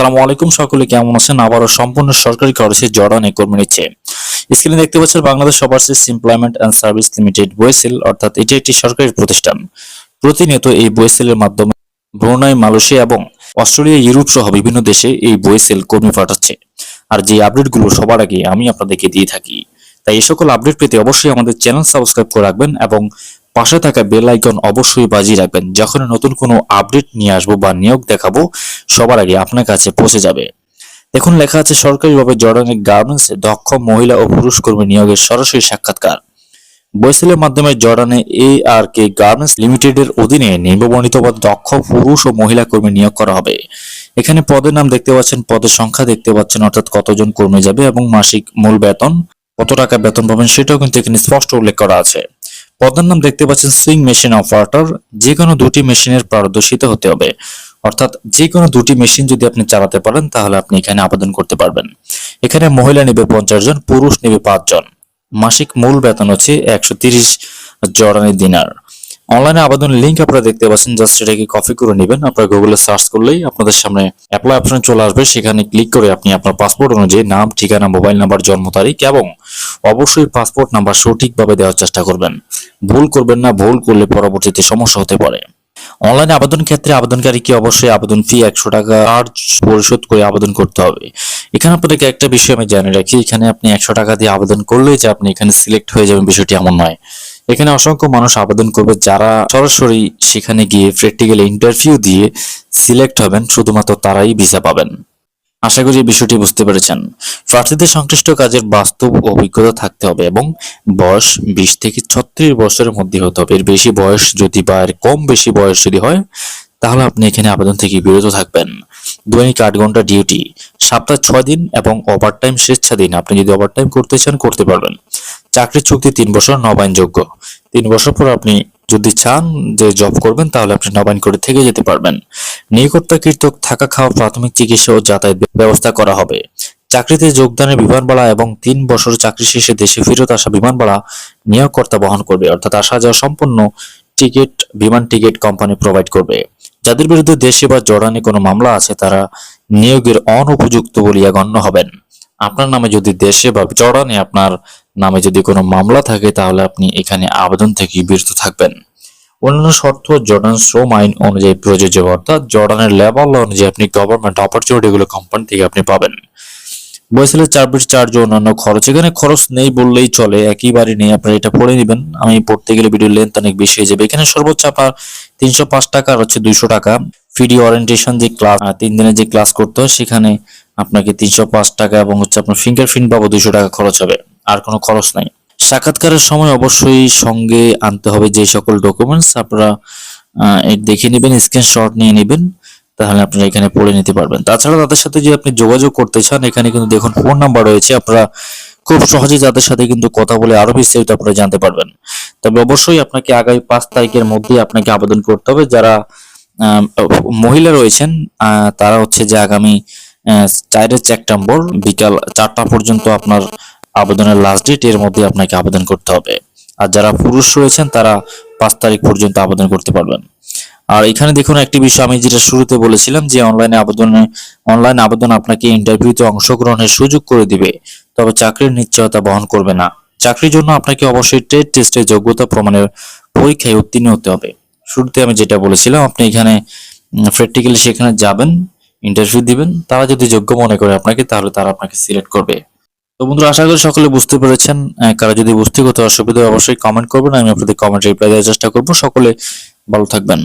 আসসালামু আলাইকুম। সকলে কেমন আছেন? আবারও সম্পূর্ণ সরকারি খরচে জড়ান এ কর্মী নিচ্ছে। স্ক্রিনে দেখতে পাচ্ছেন Bangladesh overseas employment and service limited BOESL অর্থাৎ এটি একটি সরকারি প্রতিষ্ঠান। প্রতিনিয়ত এই বয়েসেলের মাধ্যমে ব্রুনাই, মালয়েশিয়া এবং অস্ট্রেলিয়া, ইউরোপ সহ বিভিন্ন দেশে এই বয়েসেল কর্মী পাঠাচ্ছে। আর যে আপডেটগুলো সবার আগে আমি আপনাদেরকে দিয়ে থাকি, তাই এই সকল আপডেট পেতে অবশ্যই আমাদের চ্যানেল সাবস্ক্রাইব করে রাখবেন এবং পাশে থাকা বেল আইকন অবশ্যই বাজিয়ে রাখবেন। যখন নতুন কোনো আপডেট নিয়ে আসব বা নিয়োগ দেখাবো, সবার আগে আপনার কাছে পৌঁছে যাবে। দেখুন, লেখা আছে, সরকারিভাবে জর্ডানের গার্মেন্টসে দক্ষ মহিলা ও পুরুষ কর্মী নিয়োগের সরাসরি সাক্ষাৎকার। বৈসেলের মাধ্যমে জর্ডানে এ আর কে গার্মেন্টস লিমিটেডের অধীনে নিম্নবর্ণিত পদ দক্ষ পুরুষ ও মহিলা কর্মী নিয়োগ করা হবে। এখানে পদের নাম দেখতে পাচ্ছেন, পদের সংখ্যা দেখতে পাচ্ছেন, অর্থাৎ কতজন কর্মী যাবে এবং মাসিক মূল বেতন, কত টাকা বেতন পাবেন সেটাও কিন্তু এখানে স্পষ্ট উল্লেখ করা আছে। পদের নাম দেখতে পাচ্ছেন সুইং মেশিন অপারেটর। যে কোনো দুটি মেশিনের পারদর্শিত হতে হবে। অর্থাৎ যে কোনো দুটি মেশিন যদি আপনি চালাতে পারেন, তাহলে আপনি এখানে আবেদন করতে পারবেন। এখানে মহিলা নেবে পঞ্চাশ জন, পুরুষ নেবে পাঁচজন মাসিক মূল বেতন হচ্ছে একশো তিরিশ জর্ডানি দিনার। অনলাইনে আবেদনের লিঙ্ক আপনারা দেখতে পাচ্ছেন জাস্ট এটাকে কপি করে নেবেন। আপনারা গুগলে সার্চ করলেই আপনাদের সামনে অ্যাপ্লাই অপশন চলে আসবে। সেখানে ক্লিক করে আপনি আপনার পাসপোর্ট অনুযায়ী নাম, ঠিকানা মোবাইল নাম্বার জন্ম তারিখ এবং অবশ্যই পাসপোর্ট নাম্বার সঠিকভাবে দেওয়ার চেষ্টা করবেন। ভুল করবেন না, ভুল করলে পরবর্তীতে সমস্যা হতে পারে। অনলাইনে আবেদন ক্ষেত্রে আবেদনকারীকে অবশ্যই আবেদন ফি একশো টাকা চার্জ পরিশোধ করে আবেদন করতে হবে। এখানে আপনাদেরকে একটা বিষয় আমি জানিয়ে রাখি, এখানে আপনি একশো টাকা দিয়ে আবেদন করলেই যে আপনি এখানে সিলেক্ট হয়ে যাবেন, বিষয়টি এমন নয়। এখানে অসংখ্য মানুষ আবেদন করবে যারা সরাসরি সেখানে গিয়ে প্র্যাকটিক্যাল ইন্টারভিউ দিয়ে সিলেক্ট হবেন, শুধুমাত্র তারাই ভিসা পাবেন। আশা করি বিষয়টি বুঝতে পেরেছেন। প্রার্থীদের সংশ্লিষ্ট কাজের বাস্তব অভিজ্ঞতা থাকতে হবে এবং বয়স বিশ থেকে ছত্রিশ বছরের মধ্যে হতে হবে। এর বেশি বয়স যদি বা এর কম বেশি বয়স যদি হয়, তাহলে আপনি এখানে আবেদন থেকে বিরত থাকবেন। দৈনিক আট ঘণ্টা ডিউটি সপ্তাহে ছয় দিন এবং ওভারটাইম স্বেচ্ছাধীন। আপনি যদি ওভারটাইম করতে চান, করতে পারবেন। চাকরির চুক্তি তিন বছর নবায়নযোগ্য। তিন বছর পর আপনি যদি চান যে জব করবেন, তাহলে আপনি নবায়ন করে থেকে যেতে পারবেন। নিয়োগকর্তাকৃত থাকা খাওয়া, প্রাথমিক চিকিৎসা ও যাতায়াত ব্যবস্থা করা হবে। চাকরিতে যোগদানের বিমান ভাড়া এবং তিন বছর চাকরি শেষে দেশে ফেরত আসা বিমান ভাড়া নিয়োগকর্তা বহন করবে, অর্থাৎ আসা যাওয়া সম্পূর্ণ টিকিট, বিমান টিকিট কোম্পানি প্রোভাইড করবে। যাদের বিরুদ্ধে দেশে বা জর্ডানে কোনো মামলা আছে, তারা নিয়োগের অনুপযুক্ত বলিয়া গণ্য হবেন। আপনার নামে যদি দেশে বা জর্ডানে আপনার নামে যদি কোনো মামলা থাকে, তাহলে আপনি এখানে আবেদন থেকে বিরত থাকবেন। অন্যান্য শর্ত জর্ডান শ্রম আইন অনুযায়ী প্রযোজ্য অর্থাৎ জর্ডানের লেবার ল অনুযায়ী আপনি গভর্নমেন্ট অপরচুনিটিগুলো কোম্পানি থেকে আপনি পাবেন। বয়সের চার্জ চার্জ অন্যান্য খরচ, এখানে খরচ নেই বললেই চলে একইবারই নেই, আপনারা এটা পড়ে নেবেন। আমি পড়তে গেলে ভিডিও লেন্থ অনেক বেশি হয়ে যাবে। এখানে সর্বোচ্চ আপনার তিনশো পাঁচ টাকা আর হচ্ছে দুইশো টাকা। ফিডি ওরিয়েন্টেশন যে ক্লাস তিন দিনের যে ক্লাস করতে হয়, সেখানে আপনাকে তিনশো পাঁচ টাকা এবং হচ্ছে আপনার ফিঙ্গারপ্রিন্ট পাবো দুইশো টাকা খরচ হবে। আর কোনো খরচ নাই। সাক্ষাৎকারের সময় অবশ্যই সঙ্গে আনতে হবে যে সকল ডকুমেন্টস আপনারা দেখে নেবেন স্ক্রিনশট নিয়ে নেবেন, তাহলে আপনারা এখানে পড়ে নিতে পারবেন। তাছাড়া তাদের সাথে যদি আপনি যোগাযোগ করতে চান, এখানে কিন্তু দেখুন ফোন নাম্বার রয়েছে, আপনারা খুব সহজে তাদের সাথে কিন্তু কথা বলে আরও বিস্তারিত আপনারা জানতে পারবেন। তবে অবশ্যই আপনাকে আগামী পাঁচ তারিখের মধ্যে আপনাকে আবেদন করতে হবে। যারা মহিলা রয়েছেন তারা হচ্ছে যে আগামী চারের সেপ্টেম্বর বিকাল চারটা পর্যন্ত আপনার আবেদনের লাস্ট ডেট এর মধ্যে আপনাকে আবেদন করতে হবে। আর যারা পুরুষ রয়েছেন, তারা পাঁচ তারিখ পর্যন্ত আবেদন করতে পারবেন। আর এখানে দেখুন একটি বিষয়, আমি যেটা শুরুতে বলেছিলাম যে অনলাইনে আবেদনে অনলাইন আবেদন আপনাকে ইন্টারভিউতে অংশগ্রহণের সুযোগ করে দিবে, তবে চাকরির নিশ্চয়তা বহন করবে না। চাকরির জন্য আপনাকে অবশ্যই ট্রেড টেস্টের যোগ্যতা প্রমাণের পরীক্ষায় উত্তীর্ণ হতে হবে। শুরুতে আমি যেটা বলেছিলাম, আপনি এখানে প্র্যাকটিক্যালি সেখানে যাবেন ইন্টারভিউ দিবেন, তারা যদি যোগ্য মনে করে আপনাকে, তাহলে তারা আপনাকে সিলেক্ট করবে। তো বন্ধুরা, আশা করি সকলে বুঝতে পেরেছেন কারা যদি বুঝতে কোথাও অসুবিধা অবশ্যই কমেন্ট করবেন, আমি আপনাদের কমেন্ট রিপ্লাই দেওয়ার চেষ্টা করব। সকলে ভালো থাকবেন।